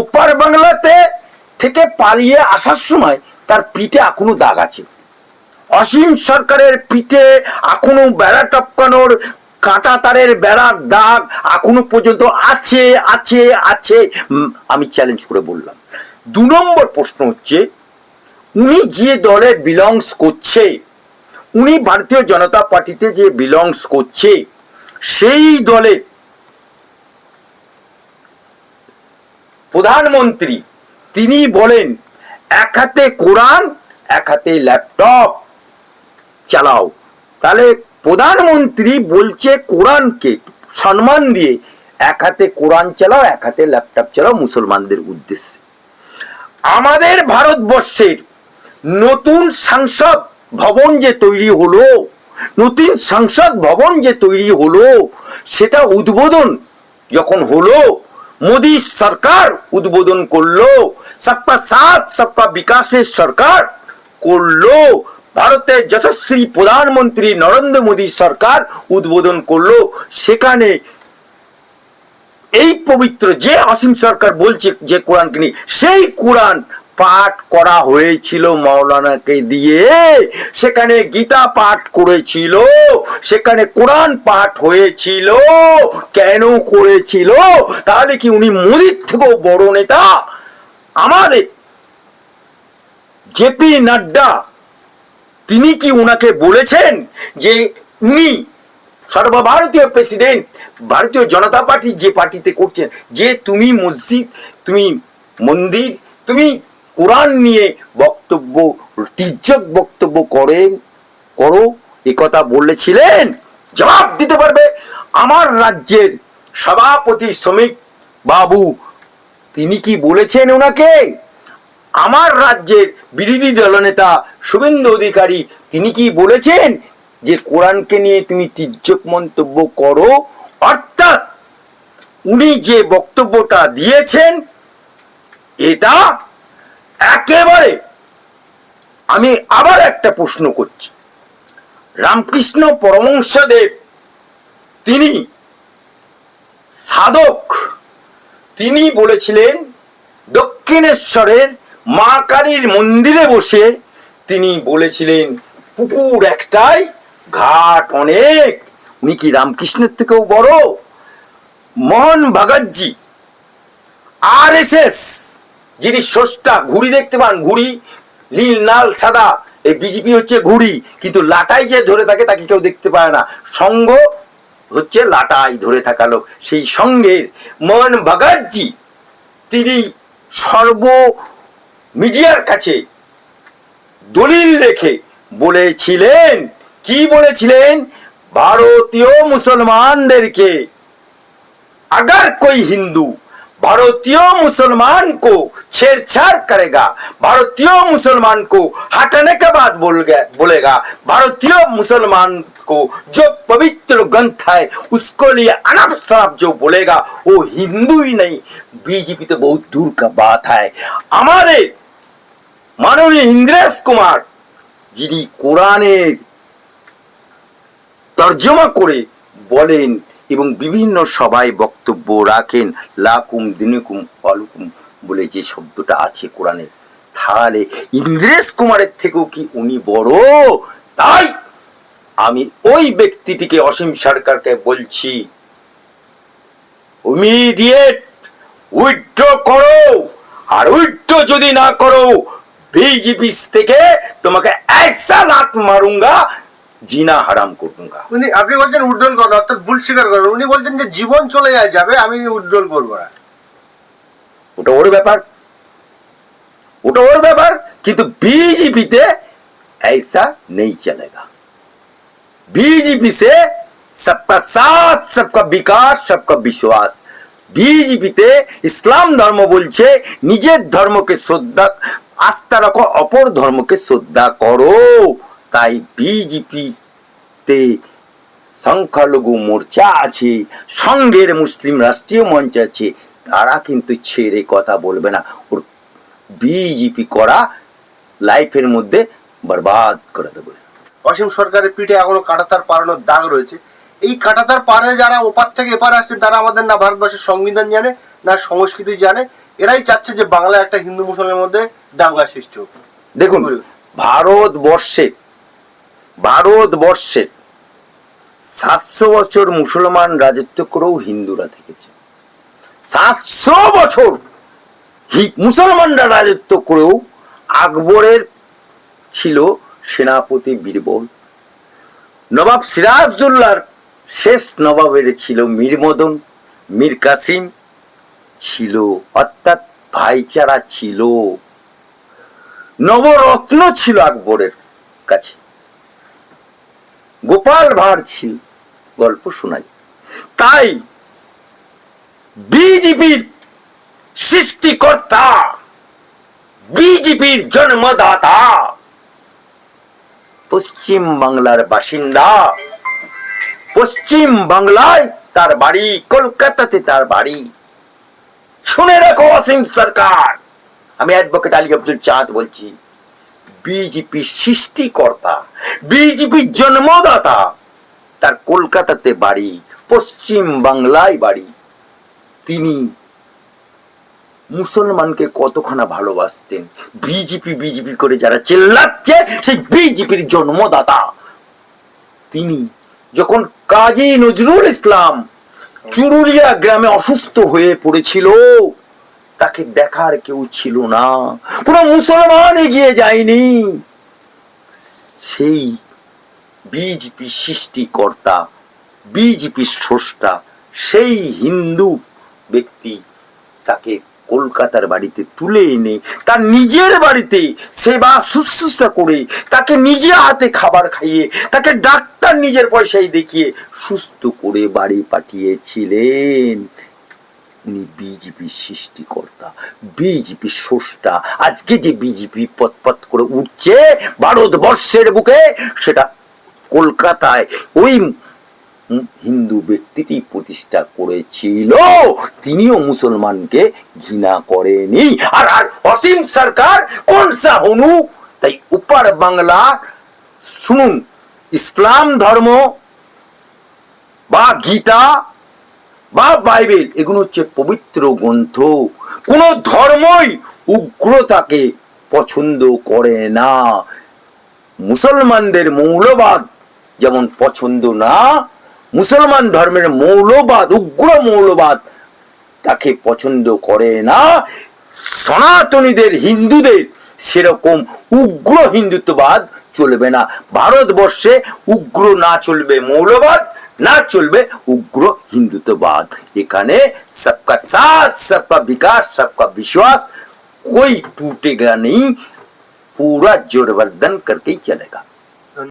ওপার বাংলাতে থেকে পালিয়ে আসার সময় তার পিঠে এখনও দাগ আছে। অসীম সরকারের পিঠে এখনও বেড়া টপকানোর কাঁটা তারের বেড়ার দাগ এখনও পর্যন্ত আছে আছে আছে আমি চ্যালেঞ্জ করে বললাম। দু নম্বর প্রশ্ন হচ্ছে, উনি যে দলে বিলংস করছে, উনি ভারতীয় জনতা পার্টিতে যে বিলংস করছে, সেই দলে প্রধানমন্ত্রী, তিনি বলেন, এক হাতে কোরআন, এক হাতে ল্যাপটপ, চালাও। তাহলে প্রধানমন্ত্রী বলছে কোরআনকে সম্মান দিয়ে, এক হাতে কোরআন চালাও, এক হাতে ল্যাপটপ চালাও মুসলমানদের উদ্দেশ্যে। আমাদের ভারতবর্ষের নতুন সংসদ ভবন যে তৈরি হলো, নতুন সংসদ ভবন যে তৈরি হলো, সেটা উদ্বোধন যখন হলো মোদী সরকার উদ্বোধন করল, সবকা সাথ, সবকা বিকাশের সরকার করল। ভারতের যশস্বী প্রধানমন্ত্রী নরেন্দ্র মোদী সরকার উদ্বোধন করল। সেখানে এই পবিত্র যে অসীম সরকার বলছে যে কোরআনকে নিয়ে, সেই কোরআন পাঠ করা হয়েছিল মাওলানাকে দিয়ে। সেখানে গীতা পাঠ করেছিল, সেখানে কোরআন পাঠ হয়েছিল। কেন করেছিল? তাহলে কি উনি মোদির থেকেও বড় নেতা? আমাদের জেপি নাড্ডা, তিনি কি উনাকে বলেছেন যে উনি সর্বভারতীয় প্রেসিডেন্ট, ভারতীয় জনতা পার্টি যে পার্টিতে করছেন, যে তুমি মসজিদ, তুমি মন্দির, তুমি কোরআন নিয়ে বক্তব্য, তির্যক বক্তব্য করেন, করো কথা বলেছিলেন, জবাব দিতে পারবে আমার রাজ্যের সভাপতি শ্রমিক বাবু। তিনি কি বলেছেন ওনাকে? আমার রাজ্যের বিরোধী দলনেতা শুভেন্দু অধিকারী, তিনি কি বলেছেন যে কোরআনকে নিয়ে তুমি তির্যক মন্তব্য করো? অর্থাৎ উনি যে বক্তব্যটা দিয়েছেন, এটা একেবারে। আমি আবার একটা প্রশ্ন করছি। রামকৃষ্ণ পরমংসদেব তিনি সাধক। তিনি বলেছিলেন, দক্ষিণেশ্বরের মা কালীর মন্দিরে বসে তিনি বলেছিলেন, পুকুর একটাই, ঘাট অনেক। উনি কি রামকৃষ্ণের থেকেও বড়? মোহন ভগতজি আর এস এস যিনি স্রষ্টা, ঘুড়ি দেখতে পান, ঘুড়ি নীল নাল সাদা। এই বিজেপি হচ্ছে ঘুড়ি, কিন্তু লাটাই যে ধরে থাকে তাকে কেউ দেখতে পায় না। সঙ্গ হচ্ছে লাটাই ধরে থাকা লোক। সেই সঙ্গের মোহন বাগার্জি তিনি সর্ব মিডিয়ার কাছে দলিল রেখে বলেছিলেন। কি বলেছিলেন? ভারতীয় মুসলমানদেরকে, আগার কই হিন্দু? भारतीय मुसलमान को छेड़छाड़ करेगा भारतीय मुसलमान को हटाने के बाद बोल गया बोलेगा भारतीय मुसलमान को जो पवित्र ग्रंथ है उसको लिए अनब शराब जो बोलेगा वो हिंदू ही नहीं बीजेपी तो बहुत दूर का बात है हमारे মাননীয় ইন্দ্রেশ কুমার যিনি কোরআনের তর্জমা করে বলেন এবং বিভিন্ন সভায় বক্তব্য রাখেন, লাকুম দিনুকুম অলুকুম বলে যে শব্দটা আছে কোরআনে। তাহলে ইন্দ্রেশ কুমারের থেকেও কি উনি বড়? তাই আমি ওই ব্যক্তিটিকে অসীম সরকারকে বলছি ইমিডিয়েট উইথড্র করো। আর উইথড্র যদি না করো বিজেপি থেকে তোমাকে ऐसा লাত মারুঙ্গা জিনা হারাম করবুঙ্গা উনি আপনি বলছেন উজ্জ্বল করেন অর্থাৎ ভুল স্বীকার করেন উনি বলছেন যে জীবন চলে যায় যাবে আমি উজ্জ্বল করব না। ওটা ওর ব্যাপার। ওটা ওর ব্যাপার কিন্তু বিজেপিতে ऐसा नहीं चलेगा। बीजेपी से सबका साथ सबका বিকাশ सबका विश्वास। বিজেপিতে ইসলাম ধর্ম বলছে নিজের ধর্মকে শ্রদ্ধা আস্থা রাখো অপর ধর্মকে শ্রদ্ধা করো। তাই বিজেপিতে সংখ্যালঘু মোর্চা আছে সংঘের মুসলিম রাষ্ট্রীয় মঞ্চ আছে তারা কিন্তু ছেড়ে কথা বলবে না। ওর বিজেপি করা লাইফের মধ্যে বরবাদ করে দেবে। অসীম সরকারের পিঠে এখনও কাটাতার পারানোর দাগ রয়েছে। এই কাটাতার পারে যারা ওপার থেকে এপার আসছে তারা আমাদের না ভারতবর্ষের সংবিধান জানে না সংস্কৃতি জানে। এরাই চাচ্ছে যে বাংলা একটা হিন্দু মুসলমানের মধ্যে দাঙ্গা সৃষ্টি হোক। দেখুন ভারতবর্ষে ভারতবর্ষে সাতশো বছর মুসলমান রাজত্ব করেও হিন্দুরা থেকেছে। সাতশো বছর মুসলমানরা রাজত্ব করেও আকবরের ছিল সেনাপতি বীরবল। নবাব সিরাজদুল্লার শেষ নবাবের ছিল মীর মদন, মীর কাসিম ছিল, অর্থাৎ ভাইচারা ছিল। নবরত্ন ছিল আকবরের কাছে। গোপাল ভাঁড় ছিল। গল্প শোনাই। তাই বিজেপির সৃষ্টিকর্তা, বিজেপির জন্মদাতা, পশ্চিম বাংলার বাসিন্দা, পশ্চিম বাংলায় তার বাড়ি, কলকাতাতে তার বাড়ি। শুনে রাখো অসীম সরকার। আমি অ্যাডভোকেট আলী আব্দুল চাঁদ বলছি। বিজেপি সৃষ্টিকর্তা বিজেপির জন্মদাতা তার কলকাতাতে বাড়ি পশ্চিম বাংলায় বাড়ি। তিনি মুসলমানকে কতখানা ভালোবাসতেন? বিজেপি বিজেপি করে যারা চেল্লাচ্ছে সেই বিজেপির জন্মদাতা। তিনি যখন কাজী নজরুল ইসলাম চুরুলিয়া গ্রামে অসুস্থ হয়ে পড়েছিল তাকে দেখার কেউ ছিল না। কোনো মুসলমান এগিয়ে যায়নি। সেই বিজেপি সৃষ্টিকর্তা বিজেপি স্রষ্টা, সেই হিন্দু ব্যক্তি তাকে কলকাতার বাড়িতে তুলে এনে, তার নিজের বাড়িতে সেবা শুশ্রূষা করে, তাকে নিজে হাতে খাবার খাইয়ে, তাকে ডাক্তার নিজের পয়সায় দেখিয়ে সুস্থ করে বাড়ি পাঠিয়েছিলেন। উনি বিজেপি সৃষ্টিকর্তা বিজেপি স্রষ্টা। আজকে যে বিজেপি পথ পথ করে উঠছে ভারতবর্ষের বুকে, সেটা কলকাতায় ওই হিন্দু ব্যক্তিটি প্রতিষ্ঠা করেছিল। তিনিও মুসলমানকে ঘৃণা করেনি। আর আর অসীম সরকার কোন সা হনু? তাই উপার বাংলা, শুনুন, ইসলাম ধর্ম বা গীতা বা বাইবেল, এগুলো হচ্ছে পবিত্র গ্রন্থ। কোন ধর্মই উগ্রতাকে পছন্দ করে না। মুসলমানদের মৌলবাদ যেমন পছন্দ না, মুসলমান ধর্মের মৌলবাদ, উগ্র মৌলবাদ তাকে পছন্দ করে না। সনাতনীদের, হিন্দুদের সেরকম উগ্র হিন্দুত্ববাদ চলবে না। ভারতবর্ষে উগ্র না চলবে মৌলবাদ না চলবে উগ্র হিন্দুত্ববাদ এখানে সবকা সাথ সবকা বিকাশ সবকা বিশ্বাস कोई टूटेगा नहीं पूरा जोरवर्धन करके ही चलेगा